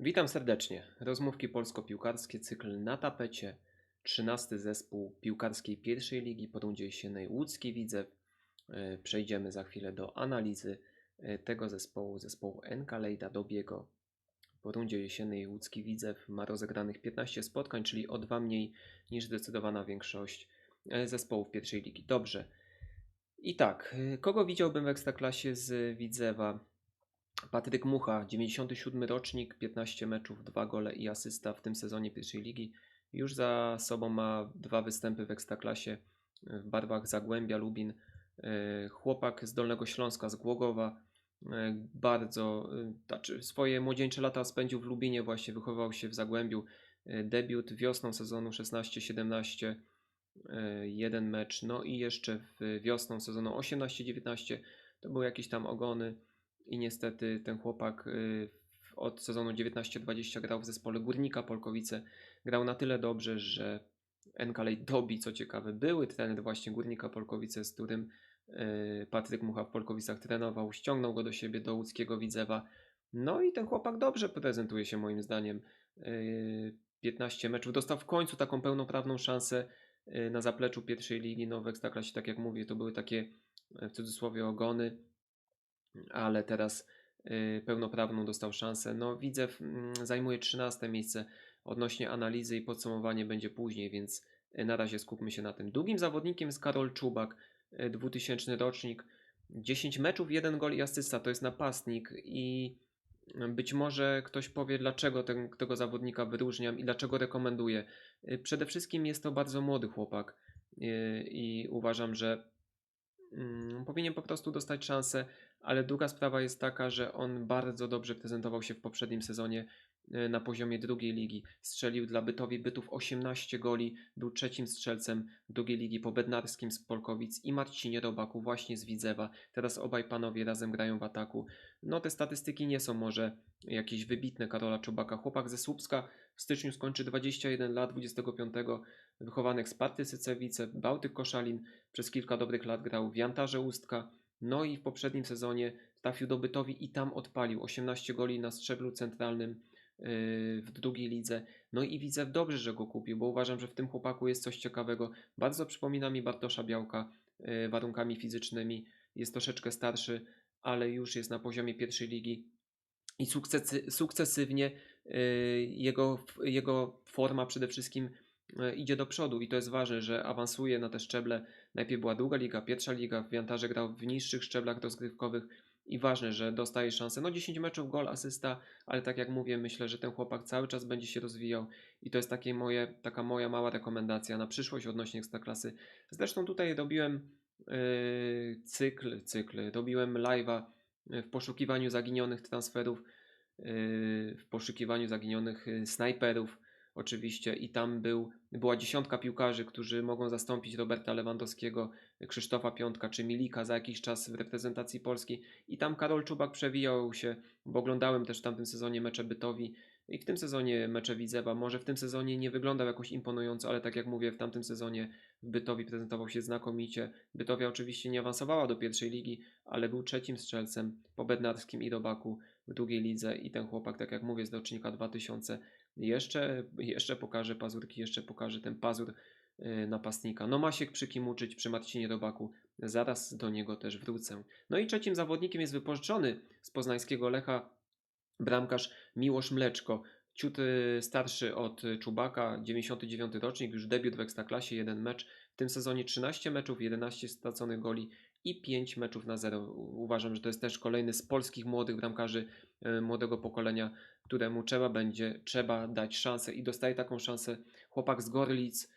Witam serdecznie. Rozmówki polsko-piłkarskie, cykl na tapecie. 13 zespół piłkarskiej pierwszej ligi po rundzie jesiennej Łódzki Widzew. E, Przejdziemy za chwilę do analizy e, tego zespołu, zespołu NK Lejda Dobiego. Po rundzie jesiennej Łódzki Widzew ma rozegranych 15 spotkań, czyli o dwa mniej niż zdecydowana większość e, zespołów pierwszej ligi. Dobrze. I tak, kogo widziałbym w Ekstraklasie z Widzewa? Patryk Mucha, 97 rocznik, 15 meczów, 2 gole i asysta w tym sezonie pierwszej ligi. Już za sobą ma dwa występy w Ekstraklasie w barwach Zagłębia, Lubin. E, Chłopak z Dolnego Śląska, z Głogowa. e, Bardzo, e, znaczy swoje młodzieńcze lata spędził w Lubinie, właśnie wychowywał się w Zagłębiu. Debiut wiosną sezonu 16-17, e, jeden mecz. No i jeszcze wiosną sezonu 18-19 to były jakieś tam ogony i niestety ten chłopak y, od sezonu 19-20 grał w zespole Górnika Polkowice. Grał na tyle dobrze, że Enkalej Dobi, co ciekawe, były trener właśnie Górnika Polkowice, z którym y, Patryk Mucha w Polkowicach trenował, ściągnął go do siebie do łódzkiego Widzewa. No i ten chłopak dobrze prezentuje się moim zdaniem. Y, 15 meczów, dostał w końcu taką pełnoprawną szansę y, na zapleczu pierwszej ligi. No w Ekstraklasie, tak jak mówię, to były takie y, w cudzysłowie ogony ale teraz y, pełnoprawną dostał szansę. No, widzę, zajmuje 13 miejsce. Odnośnie analizy i podsumowanie będzie później, więc y, na razie skupmy się na tym. Drugim zawodnikiem jest Karol Czubak, y, 2000 rocznik. 10 meczów, 1 gol i asysta. To jest napastnik i y, być może ktoś powie, dlaczego ten, tego zawodnika wyróżniam i dlaczego rekomenduję. Y, Przede wszystkim jest to bardzo młody chłopak y, i uważam, że mm, powinien po prostu dostać szansę ale druga sprawa jest taka, że on bardzo dobrze prezentował się w poprzednim sezonie e, na poziomie drugiej ligi. Strzelił dla Bytowi Bytów 18 goli, był trzecim strzelcem drugiej ligi po Bednarskim z Polkowic i Marcinie Robaku właśnie z Widzewa. Teraz obaj panowie razem grają w ataku. No te statystyki nie są może jakieś wybitne Karola Czubaka. Chłopak ze Słupska w styczniu skończy 21 lat, 25 wychowanych z Sparty Sycewice, Bałtyk Koszalin, przez kilka dobrych lat grał w Jantarze Ustka, no i w poprzednim sezonie trafił do Bytowi i tam odpalił 18 goli na szczeblu centralnym yy, w drugiej lidze. No i widzę dobrze, że go kupił, bo uważam, że w tym chłopaku jest coś ciekawego. Bardzo przypomina mi Bartosza Białka yy, warunkami fizycznymi. Jest troszeczkę starszy, ale już jest na poziomie pierwszej ligi i sukcesy, sukcesywnie yy, jego, jego forma przede wszystkim idzie do przodu i to jest ważne, że awansuje na te szczeble. Najpierw była druga liga, pierwsza liga, w Jantarze grał w niższych szczeblach rozgrywkowych i ważne, że dostaje szansę. No 10 meczów, gol, asysta, ale tak jak mówię, myślę, że ten chłopak cały czas będzie się rozwijał i to jest takie moje, taka moja mała rekomendacja na przyszłość odnośnie Ekstraklasy. Zresztą tutaj robiłem yy, cykl, cykl, robiłem live'a yy, w poszukiwaniu zaginionych transferów, yy, w poszukiwaniu zaginionych snajperów oczywiście i tam był, była dziesiątka piłkarzy, którzy mogą zastąpić Roberta Lewandowskiego, Krzysztofa Piątka czy Milika za jakiś czas w reprezentacji Polski i tam Karol Czubak przewijał się, bo oglądałem też w tamtym sezonie mecze Bytowi i w tym sezonie mecze Widzewa. Może w tym sezonie nie wyglądał jakoś imponująco, ale tak jak mówię, w tamtym sezonie w Bytowi prezentował się znakomicie. Bytowia oczywiście nie awansowała do pierwszej ligi, ale był trzecim strzelcem po Bednarskim i Robaku w drugiej lidze i ten chłopak, tak jak mówię, z rocznika 2000 jeszcze, jeszcze pokaże pazurki, jeszcze pokaże ten pazur yy, napastnika. No ma się przy kim uczyć przy Marcinie Robaku. Zaraz do niego też wrócę. No i trzecim zawodnikiem jest wypożyczony z poznańskiego Lecha bramkarz Miłosz Mleczko. Ciut y, starszy od y, Czubaka, 99 rocznik, już debiut w Ekstraklasie, jeden mecz. W tym sezonie 13 meczów, 11 straconych goli i 5 meczów na zero. U- Uważam, że to jest też kolejny z polskich młodych bramkarzy y, młodego pokolenia, któremu trzeba będzie, trzeba dać szansę i dostaje taką szansę chłopak z Gorlic,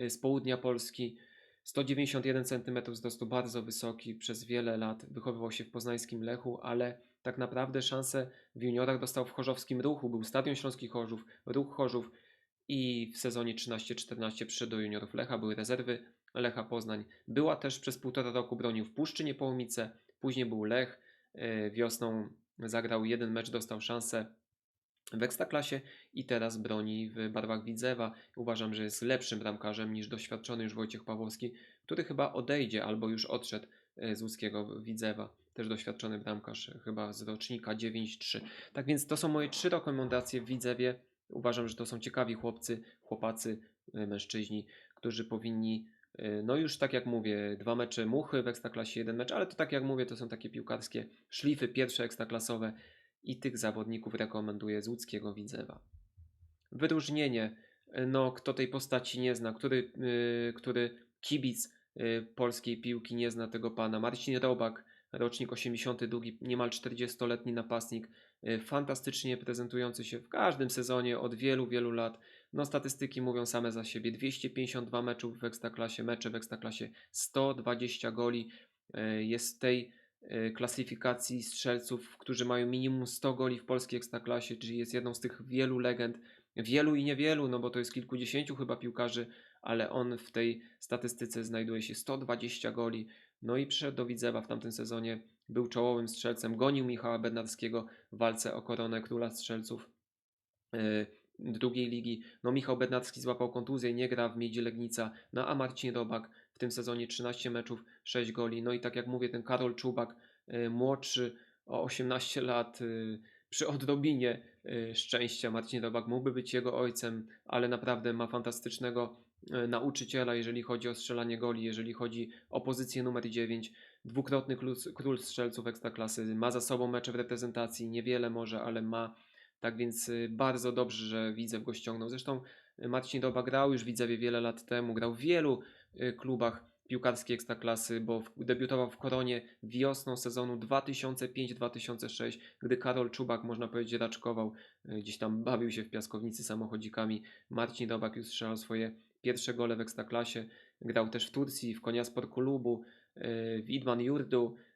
y, z południa Polski. 191 cm wzrostu, bardzo wysoki, przez wiele lat wychowywał się w poznańskim Lechu, ale tak naprawdę szansę w juniorach dostał w chorzowskim Ruchu, był Stadion Śląski Chorzów, Ruch Chorzów i w sezonie 13-14 przyszedł do juniorów Lecha, były rezerwy Lecha Poznań. Była też przez półtora roku bronił w Puszczy Niepołomice, później był Lech, yy, wiosną zagrał jeden mecz, dostał szansę w Ekstraklasie i teraz broni w barwach Widzewa. Uważam, że jest lepszym bramkarzem niż doświadczony już Wojciech Pawłowski, który chyba odejdzie albo już odszedł e, z łódzkiego Widzewa. Też doświadczony bramkarz, e, chyba z rocznika 9-3. Tak więc to są moje trzy rekomendacje w Widzewie. Uważam, że to są ciekawi chłopcy, chłopacy, e, mężczyźni, którzy powinni, e, no już tak jak mówię, dwa mecze muchy w Ekstraklasie, jeden mecz, ale to tak jak mówię, to są takie piłkarskie szlify pierwsze ekstraklasowe i tych zawodników rekomenduję z łódzkiego Widzewa. Wyróżnienie, e, no kto tej postaci nie zna, który, yy, który kibic yy, polskiej piłki nie zna tego pana. Marcin Robak, rocznik 82, niemal 40-letni napastnik, yy, fantastycznie prezentujący się w każdym sezonie od wielu, wielu lat. No statystyki mówią same za siebie. 252 meczów w Ekstraklasie, mecze w Ekstraklasie, 120 goli. Yy, Jest w tej yy, klasyfikacji strzelców, którzy mają minimum 100 goli w polskiej Ekstraklasie, czyli jest jedną z tych wielu legend, wielu i niewielu, no bo to jest kilkudziesięciu chyba piłkarzy, ale on w tej statystyce znajduje się 120 goli. No i przyszedł do Widzewa w tamtym sezonie, był czołowym strzelcem, gonił Michała Bednarskiego w walce o koronę króla strzelców yy, drugiej ligi. No Michał Bednarski złapał kontuzję, nie gra w Miedzi Legnica, no a Marcin Robak w tym sezonie 13 meczów, 6 goli. No i tak jak mówię, ten Karol Czubak, yy, młodszy o 18 lat, yy, przy odrobinie y, szczęścia Marcin Robak mógłby być jego ojcem, ale naprawdę ma fantastycznego y, nauczyciela, jeżeli chodzi o strzelanie goli, jeżeli chodzi o pozycję numer 9. Dwukrotny król, król strzelców ekstraklasy, ma za sobą mecze w reprezentacji, niewiele może, ale ma. Tak więc y, bardzo dobrze, że Widzew go ściągnął. Zresztą y, Marcin Roba grał już w Widzewie wiele lat temu, grał w wielu y, klubach piłkarskiej ekstraklasy, bo debiutował w Koronie wiosną sezonu 2005-2006, gdy Karol Czubak, można powiedzieć, raczkował, gdzieś tam bawił się w piaskownicy samochodzikami. Marcin Robak już strzelał swoje pierwsze gole w ekstraklasie. Grał też w Turcji, w Koniaspor Kulubu, y, w Idman Yurdu, y,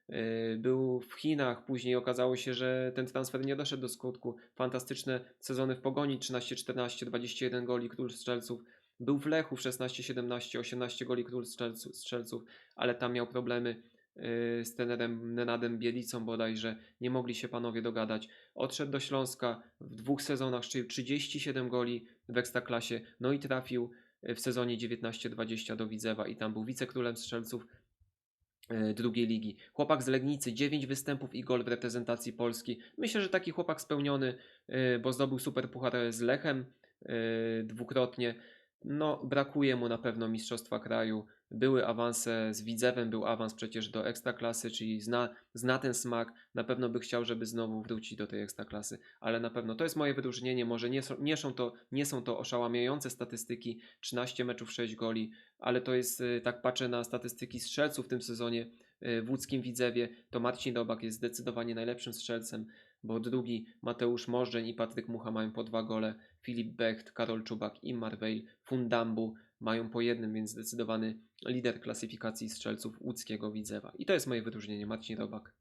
był w Chinach. Później okazało się, że ten transfer nie doszedł do skutku. Fantastyczne sezony w Pogoni 13-14, 21 goli, król strzelców. Był w Lechu w 16-17, 18 goli król strzelców, ale tam miał problemy yy, z trenerem Nenadem Bielicą bodajże. Nie mogli się panowie dogadać. Odszedł do Śląska w dwóch sezonach, strzelił 37 goli w Ekstraklasie, no i trafił yy, w sezonie 19-20 do Widzewa i tam był wicekrólem strzelców drugiej ligi. Chłopak z Legnicy, 9 występów i gol w reprezentacji Polski. Myślę, że taki chłopak spełniony, yy, bo zdobył super puchar z Lechem yy, dwukrotnie. No, brakuje mu na pewno mistrzostwa kraju. Były awanse z Widzewem, był awans przecież do ekstraklasy, czyli zna, zna ten smak. Na pewno by chciał, żeby znowu wrócić do tej ekstraklasy, ale na pewno to jest moje wyróżnienie. Może nie są, nie są, to, nie są to oszałamiające statystyki, 13 meczów, 6 goli, ale to jest, y, tak patrzę na statystyki strzelców w tym sezonie y, w łódzkim Widzewie, to Marcin Robak jest zdecydowanie najlepszym strzelcem, bo drugi Mateusz Możdżeń i Patryk Mucha mają po dwa gole, Filip Becht, Karol Czubak i Marweil Fundambu mają po jednym, więc zdecydowany lider klasyfikacji strzelców łódzkiego Widzewa. I to jest moje wyróżnienie, Marcin Robak.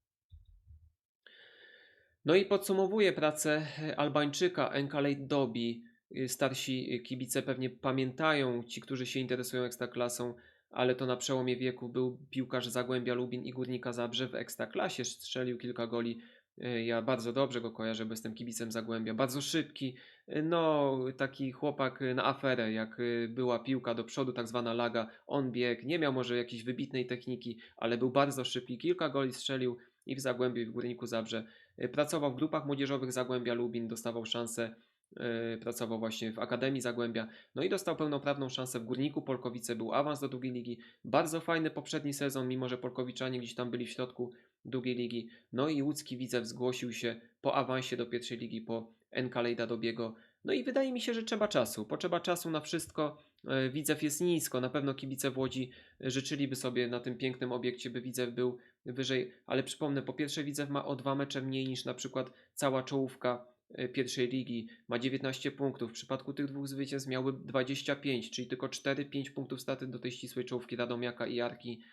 No i podsumowuję pracę Albańczyka Enkalej Dobi. Starsi kibice pewnie pamiętają, ci, którzy się interesują ekstraklasą, ale to na przełomie wieku był piłkarz Zagłębia Lubin i Górnika Zabrze w ekstraklasie, strzelił kilka goli. Ja bardzo dobrze go kojarzę, bo jestem kibicem Zagłębia. Bardzo szybki, no taki chłopak na aferę, jak była piłka do przodu, tak zwana laga, on biegł, nie miał może jakiejś wybitnej techniki, ale był bardzo szybki, kilka goli strzelił i w Zagłębiu i w Górniku Zabrze. Pracował w grupach młodzieżowych Zagłębia Lubin, dostawał szansę, pracował właśnie w Akademii Zagłębia, no i dostał pełnoprawną szansę w Górniku Polkowice, był awans do drugiej ligi. Bardzo fajny poprzedni sezon, mimo że Polkowiczanie gdzieś tam byli w środku drugiej ligi. No i łódzki Widzew zgłosił się po awansie do pierwszej ligi, po Enkalejda Dobiego. No i wydaje mi się, że trzeba czasu. Potrzeba czasu na wszystko. E, Widzew jest nisko. Na pewno kibice w Łodzi e, życzyliby sobie na tym pięknym obiekcie, by Widzew był wyżej. Ale przypomnę, po pierwsze Widzew ma o dwa mecze mniej niż na przykład cała czołówka e, pierwszej ligi. Ma 19 punktów. W przypadku tych dwóch zwycięstw miały 25, czyli tylko 4-5 punktów straty do tej ścisłej czołówki Radomiaka i Jarki.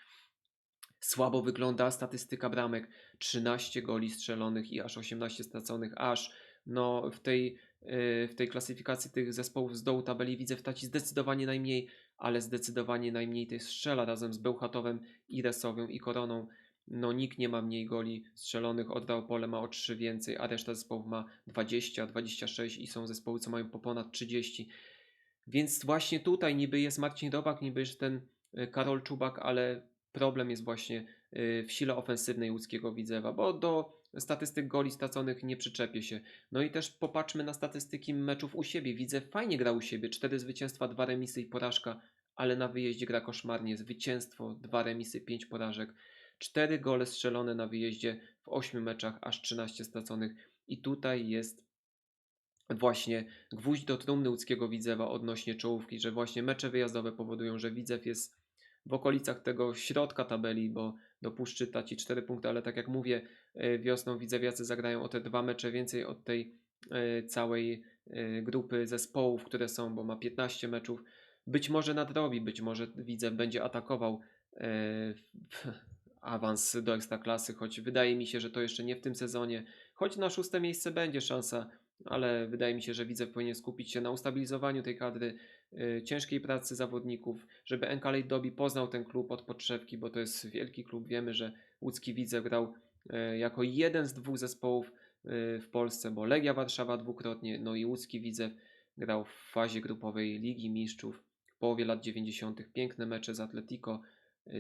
Słabo wygląda statystyka bramek. 13 goli strzelonych i aż 18 straconych. Aż no, w, tej, yy, w tej klasyfikacji tych zespołów z dołu tabeli widzę w taci zdecydowanie najmniej, ale zdecydowanie najmniej tej strzela razem z Bełchatowem, Iresowią i Koroną. No nikt nie ma mniej goli strzelonych, od Opole ma o 3 więcej, a reszta zespołów ma 20, 26 i są zespoły, co mają po ponad 30. Więc właśnie tutaj niby jest Marcin Robak, niby jest ten y, Karol Czubak, ale problem jest właśnie y, w sile ofensywnej łódzkiego Widzewa, bo do statystyk goli straconych nie przyczepię się. No i też popatrzmy na statystyki meczów u siebie. Widzew fajnie grał u siebie, cztery zwycięstwa, dwa remisy i porażka, ale na wyjeździe gra koszmarnie. Zwycięstwo, dwa remisy, pięć porażek. Cztery gole strzelone na wyjeździe w ośmiu meczach, aż 13 straconych. I tutaj jest właśnie gwóźdź do trumny łódzkiego Widzewa odnośnie czołówki, że właśnie mecze wyjazdowe powodują, że Widzew jest w okolicach tego środka tabeli, bo do Puszczyta ci 4 punkty, ale tak jak mówię, e, wiosną Widzewiacy zagrają o te dwa mecze więcej od tej e, całej e, grupy zespołów, które są, bo ma 15 meczów. Być może nadrobi, być może Widzew będzie atakował awans do Ekstraklasy, choć wydaje mi się, że to jeszcze nie w tym sezonie, choć na szóste miejsce będzie szansa, ale wydaje mi się, że Widzew powinien skupić się na ustabilizowaniu tej kadry, y, ciężkiej pracy zawodników, żeby Enkalej Dobi poznał ten klub od podszewki, bo to jest wielki klub. Wiemy, że łódzki Widzew grał y, jako jeden z dwóch zespołów y, w Polsce, bo Legia Warszawa dwukrotnie, no i łódzki Widzew grał w fazie grupowej Ligi Mistrzów w połowie lat 90. Piękne mecze z Atletico,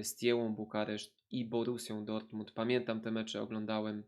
z Tielą Bukareszt i Borussią Dortmund. Pamiętam te mecze, oglądałem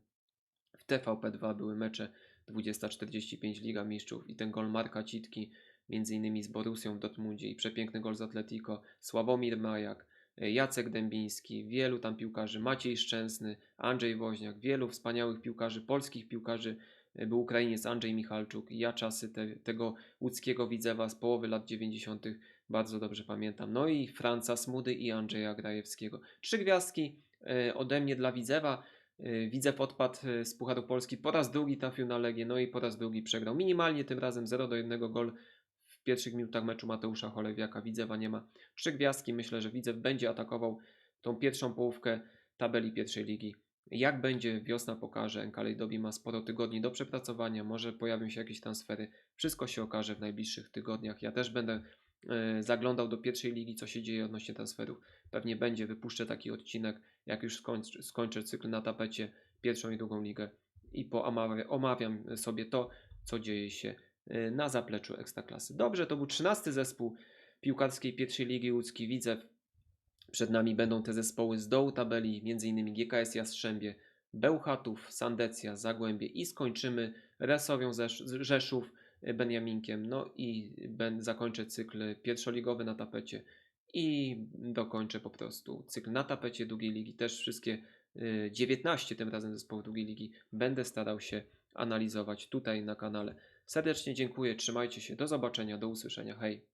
w TVP2 były mecze 20.45 Liga Mistrzów i ten gol Marka Citki między innymi z Borussią w Dortmundzie i przepiękny gol z Atletico, Sławomir Majak, e, Jacek Dębiński, wielu tam piłkarzy, Maciej Szczęsny, Andrzej Woźniak, wielu wspaniałych piłkarzy, polskich piłkarzy, e, był Ukrainiec Andrzej Michalczuk ja czasy te, tego łódzkiego Widzewa z połowy lat 90. bardzo dobrze pamiętam. No i Franca Smudy i Andrzeja Grajewskiego. Trzy gwiazdki e, ode mnie dla Widzewa. Y, Widzew odpadł y, z Pucharu Polski, po raz drugi trafił na Legię, no i po raz drugi przegrał. Minimalnie tym razem 0 do 1 gol w pierwszych minutach meczu Mateusza Cholewiaka. Widzewa nie ma. Trzy gwiazdki, myślę, że Widzew będzie atakował tą pierwszą połówkę tabeli pierwszej ligi. Jak będzie, wiosna pokaże. Enkalej Dobi ma sporo tygodni do przepracowania, może pojawią się jakieś transfery. Wszystko się okaże w najbliższych tygodniach. Ja też będę zaglądał do pierwszej ligi, co się dzieje odnośnie transferów. Pewnie będzie, wypuszczę taki odcinek, jak już skończę, skończę cykl na tapecie, pierwszą i drugą ligę i omawiam sobie to, co dzieje się y, na zapleczu Ekstraklasy. Dobrze, to był 13 zespół piłkarskiej pierwszej ligi łódzki Widzew. Przed nami będą te zespoły z dołu tabeli, m.in. GKS Jastrzębie, Bełchatów, Sandecja, Zagłębie i skończymy Resowią Zesz- Rzeszów, y, Beniaminkiem. No i ben, zakończę cykl pierwszoligowy na tapecie i dokończę po prostu cykl na tapecie drugiej ligi. Też wszystkie y, 19 tym razem zespołów drugiej ligi będę starał się analizować tutaj na kanale. Serdecznie dziękuję, trzymajcie się, do zobaczenia, do usłyszenia, hej.